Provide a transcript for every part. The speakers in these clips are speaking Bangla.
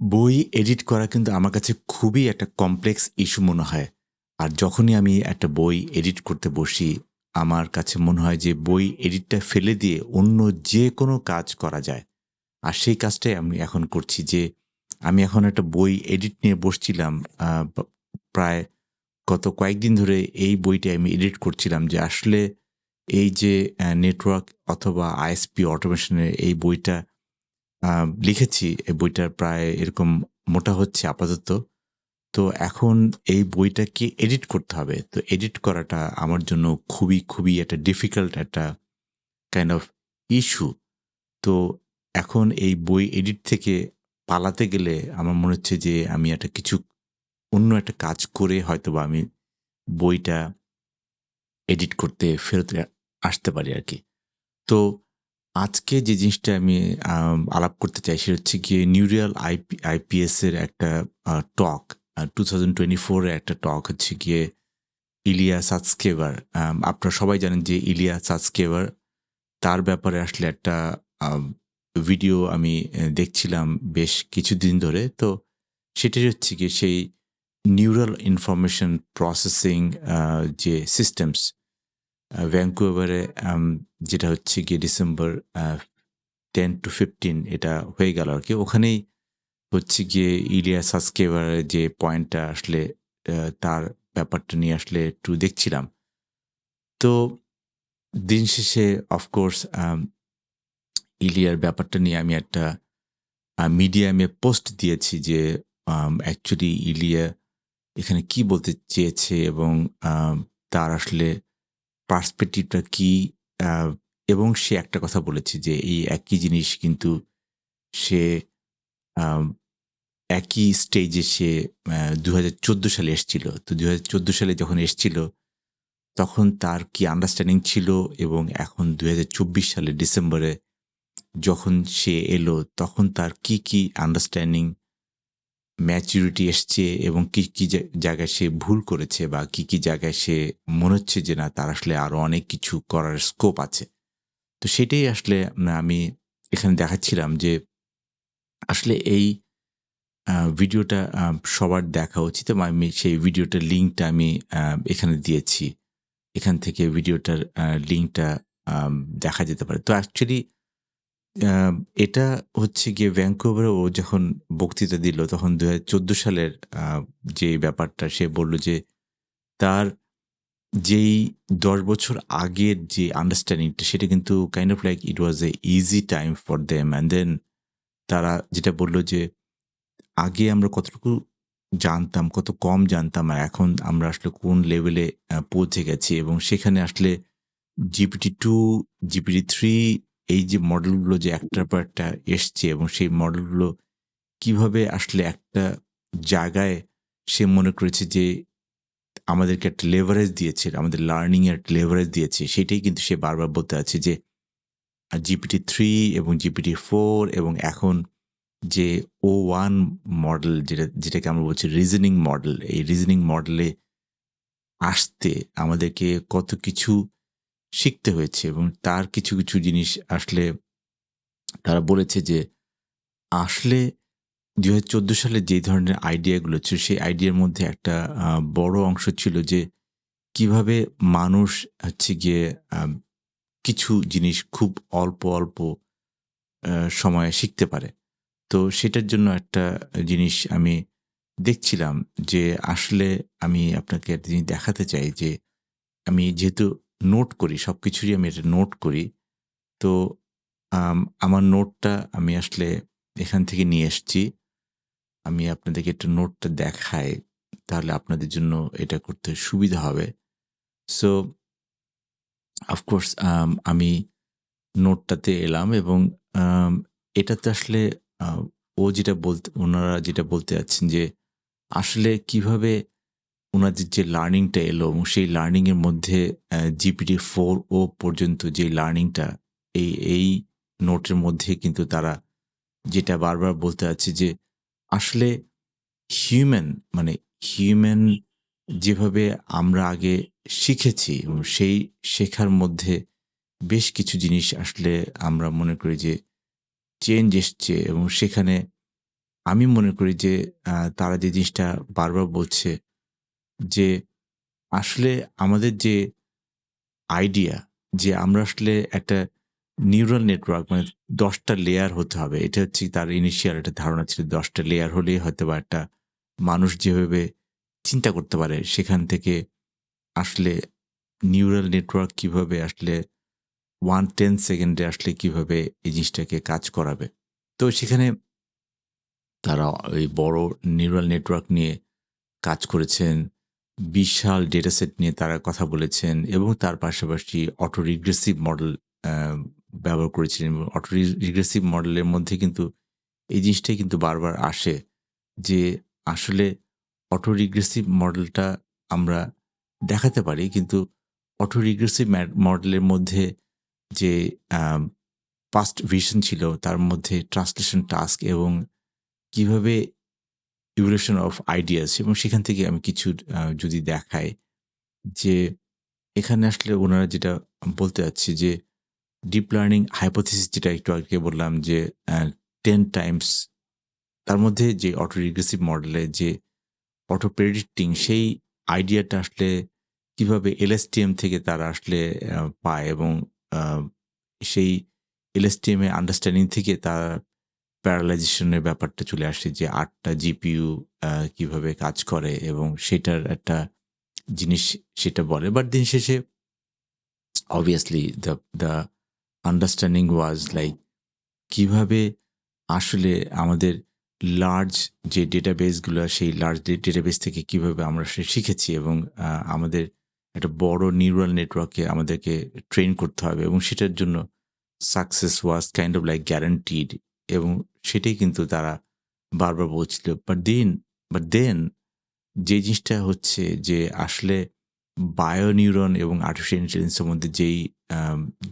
বই এডিট করা কিন্তু আমার কাছে খুবই একটা কমপ্লেক্স ইস্যু মনে হয়। আর যখনই আমি একটা বই এডিট করতে বসি, আমার কাছে মনে হয় যে বই এডিটটা ফেলে দিয়ে অন্য যে কোনো কাজ করা যায়। আর সেই কাজটাই আমি এখন করছি যে, আমি এখন একটা বই এডিট নিয়ে বসছিলাম প্রায় গত কয়েকদিন ধরে এই বইটা আমি এডিট করছিলাম যে আসলে এই যে নেটওয়ার্ক অথবা আইএসপি অটোমেশনের এই বইটা লিখেছি, এই বইটার প্রায় এরকম মোটা হচ্ছে, আপাতত। তো এখন এই বইটাকে এডিট করতে হবে। তো এডিট করাটা আমার জন্য খুবই খুবই একটা ডিফিকাল্ট একটা কাইন্ড অফ ইস্যু তো এখন এই বই এডিট থেকে পালাতে গেলে আমার মনে হচ্ছে যে আমি একটা কিছু অন্য একটা কাজ করে হয়তো বা আমি বইটা এডিট করতে ফেরত আসতে পারি আর কি। তো আজকে যে জিনিসটা আমি আলাপ করতে চাই সেটা হচ্ছে গিয়ে নিউরিয়াল আইপি আইপিএস এর একটা টক টু থাউজেন্ড টোয়েন্টি ফোরের একটা টক হচ্ছে গিয়ে ইলিয়া সাতস্কেভার। আপনারা সবাই জানেন যে ইলিয়া সাতস্কেভার, তার ব্যাপারে আসলে একটা ভিডিও আমি দেখছিলাম বেশ কিছুদিন ধরে। তো সেটাই হচ্ছে কি সেই নিউরাল ইনফরমেশন প্রসেসিং যে সিস্টেমস ভ্যাঙ্কুভারে যেটা হচ্ছে গিয়ে ডিসেম্বর টেন টু ফিফটিন এটা হয়ে গেল আর কি ওখানেই হচ্ছে গিয়ে ইলিয়া সাসকেভারের যে পয়েন্টটা আসলে তার ব্যাপারটা নিয়ে আসলে একটু দেখছিলাম। তো দিন শেষে অফকোর্স ইলিয়ার ব্যাপারটা নিয়ে আমি একটা মিডিয়ামে পোস্ট দিয়েছি যে অ্যাকচুয়ালি ইলিয়া এখানে কি বলতে চেয়েছে এবং তার আসলে পার্সপেক্টিভটা কি? এবং সে একটা কথা বলেছে যে এই একই জিনিস কিন্তু সে একই স্টেজে সে দু হাজার চোদ্দ সালে এসছিল। তো দু হাজার চোদ্দ সালে যখন এসছিল, তখন তার কি আন্ডারস্ট্যান্ডিং ছিল? এবং এখন দু হাজার চব্বিশ সালে ডিসেম্বরে যখন সে এলো, তখন তার কি কি আন্ডারস্ট্যান্ডিং ম্যাচুরিটি এসছে এবং কি কি জায়গায় সে ভুল করেছে বা কি কি জায়গায় সে মনে হচ্ছে যে না, তার আসলে আরও অনেক কিছু করার স্কোপ আছে। তো সেটাই আসলে আমি এখানে দেখাচ্ছিলাম যে আসলে এই ভিডিওটা সবার দেখা উচিত এবং আমি সেই ভিডিওটার লিঙ্কটা আমি এখানে দিয়েছি। এখান থেকে ভিডিওটার লিঙ্কটা দেখা যেতে পারে। তো অ্যাকচুয়ালি এটা হচ্ছে গিয়ে ভ্যাঙ্কুভারে ও যখন বক্তৃতা দিল, তখন দু হাজার চোদ্দ সালের যে ব্যাপারটা সে বলল যে তার যেই দশ বছর আগের যে আন্ডারস্ট্যান্ডিংটা সেটা কিন্তু kind of like it was a easy time for them and then তারা যেটা বলল যে আগে আমরা কতটুকু জানতাম, কত কম জানতাম আর এখন আমরা আসলে কোন লেভেলে পৌঁছে গেছি এবং সেখানে আসলে জিপিটি টু জিপিটি থ্রি এই যে মডেলগুলো যে একটার পর একটা এসছে এবং সেই মডেলগুলো কীভাবে আসলে একটা জায়গায় সে মনে করেছে যে আমাদেরকে একটা লেভারেজ দিয়েছে, আমাদের লার্নিং এর একটা লেভারেজ দিয়েছে, সেটাই কিন্তু সে বারবার বলতে আছে যে জিপিটি থ্রি এবং জিপিটি ফোর এবং এখন যে ও ওয়ান মডেল যেটা, যেটাকে আমরা বলছি রিজনিং মডেল এই রিজনিং মডেলে আসতে আমাদেরকে কত কিছু শিখতে হয়েছে এবং তার কিছু কিছু জিনিস আসলে তারা বলেছে যে আসলে দু হাজার চোদ্দ সালে যে ধরনের আইডিয়াগুলো ছিল, সেই আইডিয়ার মধ্যে একটা বড় অংশ ছিল যে কীভাবে মানুষ হচ্ছে গিয়ে কিছু জিনিস খুব অল্প অল্প সময়ে শিখতে পারে। তো সেটার জন্য একটা জিনিস আমি দেখছিলাম যে আসলে আমি আপনাকে একটা জিনিস দেখাতে চাই যে আমি যেহেতু নোট করি সব কিছুরই আমি এটা নোট করি। তো আমার নোটটা আমি আসলে এখান থেকে নিয়ে এসেছি। আমি আপনাদেরকে একটু নোটটা দেখাই, তাহলে আপনাদের জন্য এটা করতে সুবিধা হবে। সো অফকোর্স আমি নোটটাতে এলাম এবং এটাতে আসলে ও যেটা বলতে, ওনারা যেটা বলতে যাচ্ছেন যে, আসলে কীভাবে ওনাদের যে লার্নিংটা এলো এবং সেই লার্নিংয়ের মধ্যে জিপিটি ফোর ও পর্যন্ত যে লার্নিংটা এই এই নোটের মধ্যে কিন্তু তারা যেটা বারবার বলতে আছে যে আসলে হিউম্যান মানে হিউম্যান যেভাবে আমরা আগে শিখেছি এবং সেই শেখার মধ্যে বেশ কিছু জিনিস আসলে আমরা মনে করি যে চেঞ্জ এসছে এবং সেখানে আমি মনে করি যে তারা যে জিনিসটা বারবার বলছে যে আসলে আমাদের যে আইডিয়া যে আমরা আসলে একটা নিউরাল নেটওয়ার্ক মানে দশটা লেয়ার হতে হবে। এটা হচ্ছে তার ইনিশিয়াল একটা ধারণা ছিল ১০ টা লেয়ার হলেই হয়তো বা একটা মানুষ যেভাবে চিন্তা করতে পারে, সেখান থেকে আসলে নিউরাল নেটওয়ার্ক কীভাবে আসলে 1/10 সেকেন্ডে আসলে কীভাবে এই জিনিসটাকে কাজ করাবে। তো সেখানে তারা ওই বড় নিউরাল নেটওয়ার্ক নিয়ে কাজ করেছেন। বিশাল ডেটাসেট নিয়ে তারা কথা বলেছেন এবং তার পাশাপাশি অটো রিগ্রেসিভ মডেল ব্যবহার করেছিলেন এবং অটো রিগ্রেসিভ মডেলের মধ্যে কিন্তু এই জিনিসটাই কিন্তু বারবার আসে যে আসলে অটো রিগ্রেসিভ মডেলটা আমরা দেখাতে পারি কিন্তু অটো রিগ্রেসিভ মডেলের মধ্যে যে পাস্ট ভিশন ছিল তার মধ্যে ট্রান্সলেশন টাস্ক এবং কীভাবে ইভলিউশন অফ আইডিয়াস এবং সেখান থেকে আমি কিছু যদি দেখাই যে এখানে আসলে ওনারা যেটা বলতে চাচ্ছি যে ডিপ লার্নিং হাইপোথিসিস যেটা একটু আগে বললাম যে টেন টাইমস তার মধ্যে যে অটো রিগ্রেসিভ মডেলে যে অটো প্রেডিক্টিং সেই আইডিয়াটা আসলে কীভাবে এলএসটিএম থেকে তারা আসলে পায় এবং সেই এলএসটিএম এর আন্ডারস্ট্যান্ডিং থেকে তারা প্যারালাইজেশন এর ব্যাপারটা চলে আসে যে ৮ টা জিপিইউ কীভাবে কাজ করে এবং সেটার একটা জিনিস সেটা বলে। বাট দিন শেষে obviously the the understanding was like কীভাবে আসলে আমাদের লার্জ যে ডেটাবেসগুলা, সেই লার্জ ডেটাবেস থেকে কীভাবে আমরা সে শিখেছি এবং আমাদের একটা বড় নিউরাল নেটওয়ার্কে আমাদেরকে ট্রেন করতে হবে এবং সেটার জন্য success was kind of like guaranteed এবং সেটাই কিন্তু তারা বারবার বলছিল। বাট দেন বাট দেন যে জিনিসটা হচ্ছে যে আসলে বায়ো নিউরন এবং আর্টিফিশিয়াল ইন্টেলিজেন্সের মধ্যে যেই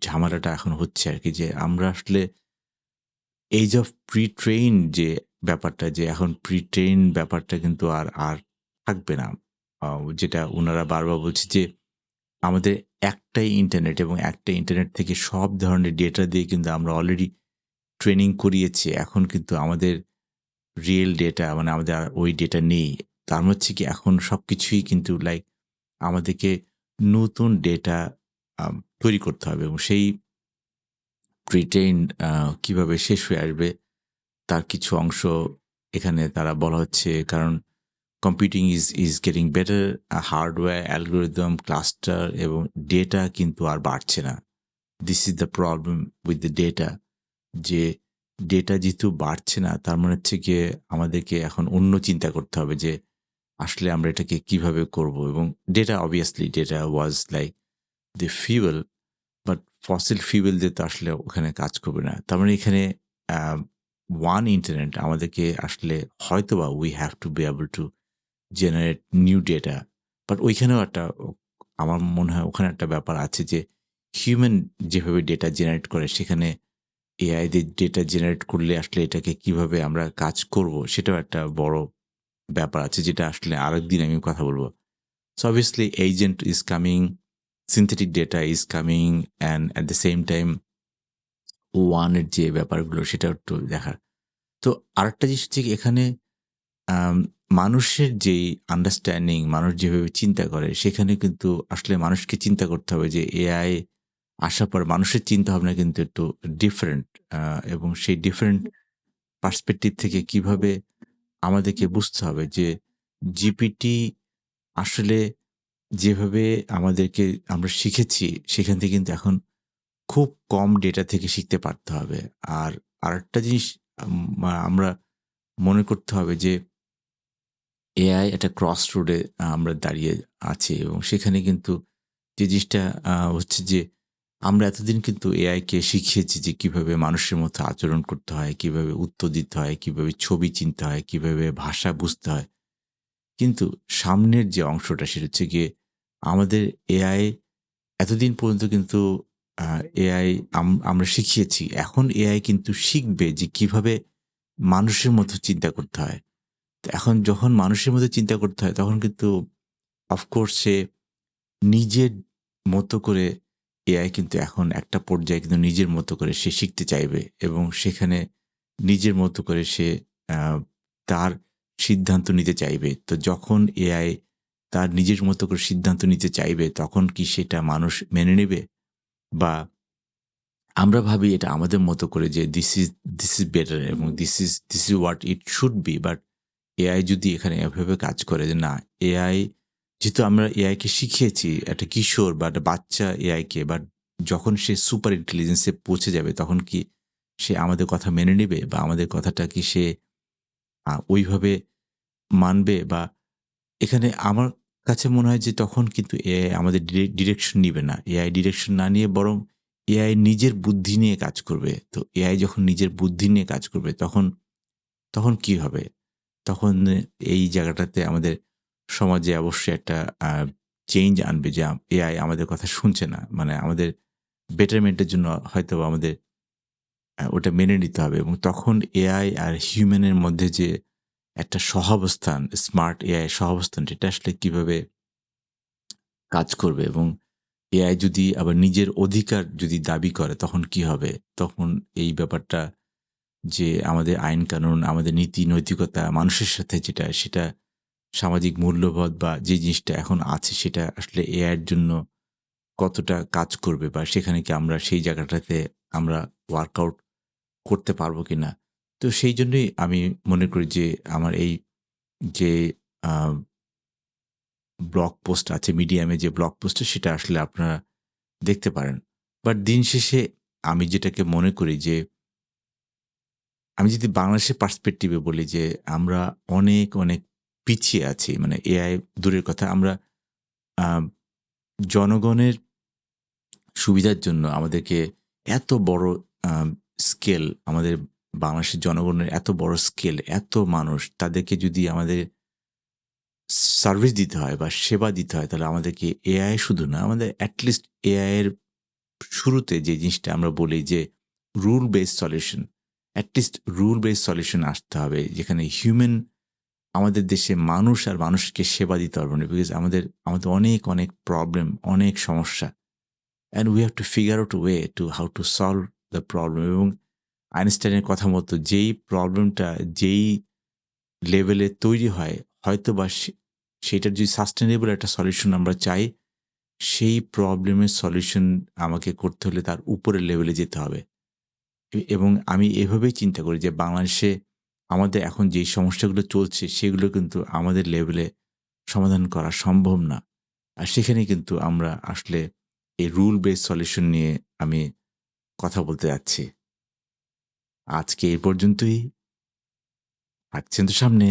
ঝামেলাটা এখন হচ্ছে আর কি যে আমরা আসলে এইজ অফ প্রি ট্রেইন যে ব্যাপারটা, যে এখন প্রি ট্রেইন ব্যাপারটা কিন্তু আর আর থাকবে না। যেটা ওনারা বারবার বলছে যে আমাদের একটাই ইন্টারনেট এবং একটা ইন্টারনেট থেকে সব ধরনের ডেটা দিয়ে কিন্তু আমরা অলরেডি ট্রেনিং করিয়েছে এখন কিন্তু আমাদের রিয়েল ডেটা মানে আমাদের ওই ডেটা নেই। তার হচ্ছে কি এখন সব কিছুই কিন্তু লাইক আমাদেরকে নতুন ডেটা তৈরি করতে হবে এবং সেই প্রি-ট্রেইন কীভাবে শেষ হয়ে আসবে তার কিছু অংশ এখানে তারা বলা হচ্ছে কারণ computing is is getting better hardware, algorithm, cluster এবং ডেটা কিন্তু আর বাড়ছে না। This is the problem with the data যে ডেটা যেহেতু বাড়ছে না, তার মানে হচ্ছে গিয়ে আমাদেরকে এখন অন্য চিন্তা করতে হবে যে আসলে আমরা এটাকে কীভাবে করব এবং data obviously data was like the fuel but fossil fuel দিয়ে তো আসলে ওখানে কাজ করবে না। তার মানে এখানে ওয়ান ইন্টারনেট আমাদেরকে আসলে হয়তোবা we have to be able to generate new data. But ওইখানেও একটা আমার মনে হয় ওখানে একটা ব্যাপার আছে যে হিউম্যান যেভাবে ডেটা জেনারেট করে সেখানে এআই দিয়ে ডেটা জেনারেট করলে আসলে এটাকে কীভাবে আমরা কাজ করব সেটাও একটা বড় ব্যাপার আছে যেটা আসলে আরেকদিন আমি কথা বলব so obviously agent is coming, synthetic data is coming and at the same time ওয়ানের যে ব্যাপারগুলো সেটাও একটু দেখার। তো আরেকটা জিনিস হচ্ছে এখানে মানুষের যেই আন্ডারস্ট্যান্ডিং মানুষ যেভাবে চিন্তা করে সেখানে কিন্তু আসলে মানুষকে চিন্তা করতে হবে যে এআই আসার পর মানুষের চিন্তাভাবনা কিন্তু একটু ডিফারেন্ট এবং সেই ডিফারেন্ট পার্সপেক্টিভ থেকে কীভাবে আমাদেরকে বুঝতে হবে যে জিপিটি আসলে যেভাবে আমাদেরকে আমরা শিখেছি সেখান থেকে কিন্তু এখন খুব কম ডেটা থেকে শিখতে পারতে হবে। আর আরেকটা জিনিস আমরা মনে করতে হবে যে এআই একটা ক্রস রোডে আমরা দাঁড়িয়ে আছি এবং সেখানে কিন্তু যে জিনিসটা হচ্ছে যে আমরা এতদিন কিন্তু এআইকে শিখিয়েছি যে কীভাবে মানুষের মতো আচরণ করতে হয়, কীভাবে উত্তর দিতে হয়, কীভাবে ছবি চিনতে হয়, কীভাবে ভাষা বুঝতে হয়। কিন্তু সামনের যে অংশটা সেটা হচ্ছে গিয়ে আমাদের এআই এতদিন পর্যন্ত কিন্তু এআই আম আমরা শিখিয়েছি। এখন এআই কিন্তু শিখবে যে কীভাবে মানুষের মতো চিন্তা করতে হয়। তো এখন যখন মানুষের মতো চিন্তা করতে হয় তখন কিন্তু অফকোর্স সে নিজের মতো করে এআই কিন্তু এখন একটা পর্যায়ে কিন্তু নিজের মতো করে সে শিখতে চাইবে এবং সেখানে নিজের মতো করে সে তার সিদ্ধান্ত নিতে চাইবে। তো যখন এআই তার নিজের মতো করে সিদ্ধান্ত নিতে চাইবে, তখন কি সেটা মানুষ মেনে নেবে? বা আমরা ভাবি এটা আমাদের মতো করে যে this is this is better এবং this is this is what it should be but AI যদি এখানে এভাবে কাজ করে যে না, এআই যেহেতু আমরা এআইকে শিখিয়েছি, একটা কিশোর বা একটা বাচ্চা এআইকে বাট যখন সে সুপার ইন্টেলিজেন্সে পৌঁছে যাবে, তখন কি সে আমাদের কথা মেনে নেবে বা আমাদের কথাটা কি সে ওইভাবে মানবে? বা এখানে আমার কাছে মনে হয় যে তখন কিন্তু এআই আমাদের ডিরেকশন নিবে না। এআই ডিরেকশন না নিয়ে বরং এআই নিজের বুদ্ধি নিয়ে কাজ করবে। তো এআই যখন নিজের বুদ্ধি নিয়ে কাজ করবে, তখন তখন কি হবে? তখন এই জায়গাটাতে আমাদের সমাজে অবশ্যই একটা চেঞ্জ আনবে যে এআই আমাদের কথা শুনছে না। মানে আমাদের বেটারমেন্টের জন্য হয়তো আমাদের ওটা মেনে নিতে হবে। এবং তখন এআই আর হিউম্যানের মধ্যে যে একটা সহাবস্থান স্মার্ট এআই সহাবস্থান এটা আসলে কীভাবে কাজ করবে? এবং এআই যদি আবার নিজের অধিকার যদি দাবি করে, তখন কি হবে? তখন এই ব্যাপারটা যে আমাদের আইন কানুন আমাদের নীতি নৈতিকতা মানুষের সাথে যেটা, সেটা সামাজিক মূল্যবোধ বা যে জিনিসটা এখন আছে সেটা আসলে এআইয়ের জন্য কতটা কাজ করবে বা সেখানে কি আমরা সেই জায়গাটাতে আমরা ওয়ার্কআউট করতে পারব কি না তো সেই জন্যই আমি মনে করি যে আমার এই যে ব্লগ পোস্ট আছে মিডিয়ামে যে ব্লগ পোস্ট সেটা আসলে আপনারা দেখতে পারেন। বাট দিন শেষে আমি যেটাকে মনে করি যে, আমি যদি বাংলাদেশের পার্সপেক্টিভে বলি যে আমরা অনেক অনেক পিছিয়ে আছি মানে এআই দূরের কথা। আমরা জনগণের সুবিধার জন্য আমাদেরকে এত বড় স্কেল আমাদের বাংলাদেশের জনগণের এত বড় স্কেল এত মানুষ, তাদেরকে যদি আমাদের সার্ভিস দিতে হয় বা সেবা দিতে হয়, তাহলে আমাদেরকে এআই শুধু না, আমাদের অ্যাটলিস্ট এআই এর শুরুতে যে জিনিসটা আমরা বলি যে rule base solution at least rule base solution আসতে হবে, যেখানে হিউম্যান আমাদের দেশে মানুষ আর মানুষকে সেবা দিতে পারবে না বিকজ আমাদের আমাদের অনেক অনেক প্রবলেম অনেক সমস্যা। And we have to figure out way to how to solve the problem এবং আইনস্টাইনের কথা মতো যেই প্রবলেমটা যেই লেভেলে তৈরি হয় হয়তো বা সেটার যদি সাস্টেনেবল একটা সলিউশন আমরা চাই, সেই প্রবলেমের সলিউশন আমাকে করতে হলে তার উপরের লেভেলে যেতে হবে। এবং আমি এভাবেই চিন্তা করি যে বাংলাদেশে আমাদের এখন যে সমস্যাগুলো চলছে, সেগুলো কিন্তু আমাদের লেভেলে সমাধান করা সম্ভব না। আর সেখানে কিন্তু আমরা আসলে এই রুল বেস সলিউশন নিয়ে আমি কথা বলতে যাচ্ছি। আজকে এই পর্যন্তই। থাকছেন তো সামনে।